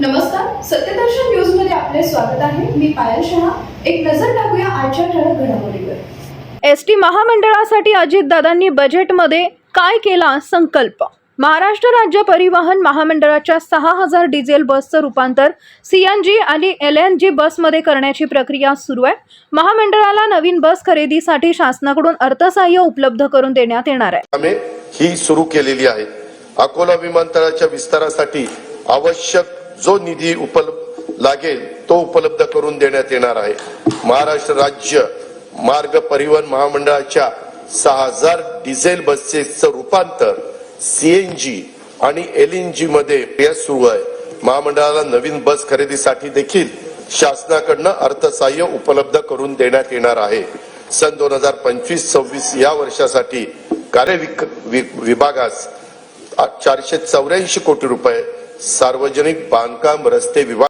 नमस्कार सत्यदर्शन न्यूजमध्ये आपले स्वागत आहे. मी पायल शहा. एक नजर टाकूया आजच्या ठळक घडामोडीवर. एस टी महामंडळासाठी अजितदादांनी बजेटमध्ये काय केला संकल्प? महाराष्ट्र राज्य परिवहन महामंडळाच्या सहा हजार डिझेल बसचं रूपांतर सी एन जी आणि एल एन जी बसमध्ये करण्याची प्रक्रिया सुरू आहे. महामंडळाला नवीन बस खरेदीसाठी शासनाकडून अर्थसहाय्य उपलब्ध करून देण्यात येणार आहे. कामे ही सुरू केलेली आहेत अकोला विमानतळाच्या विस्तारासाठी आवश्यक जो निधी उपलब्ध लागेल तो उपलब्ध करून देण्यात येणार आहे. महाराष्ट्र राज्य मार्ग परिवहन महामंडळाच्या सहा हजार डिझेल बसेसचं रूपांतर सीएनजी आणि एलएनजी मध्ये सुरू आहे. महामंडळाला नवीन बस खरेदीसाठी देखील शासनाकडनं अर्थसहाय्य उपलब्ध करून देण्यात येणार आहे. सन दोन हजार पंचवीस सव्वीस या वर्षासाठी कार्य वि- विभागास चारशे चौऱ्याऐंशी कोटी रुपये सार्वजनिक बांधकाम रस्ते विभाग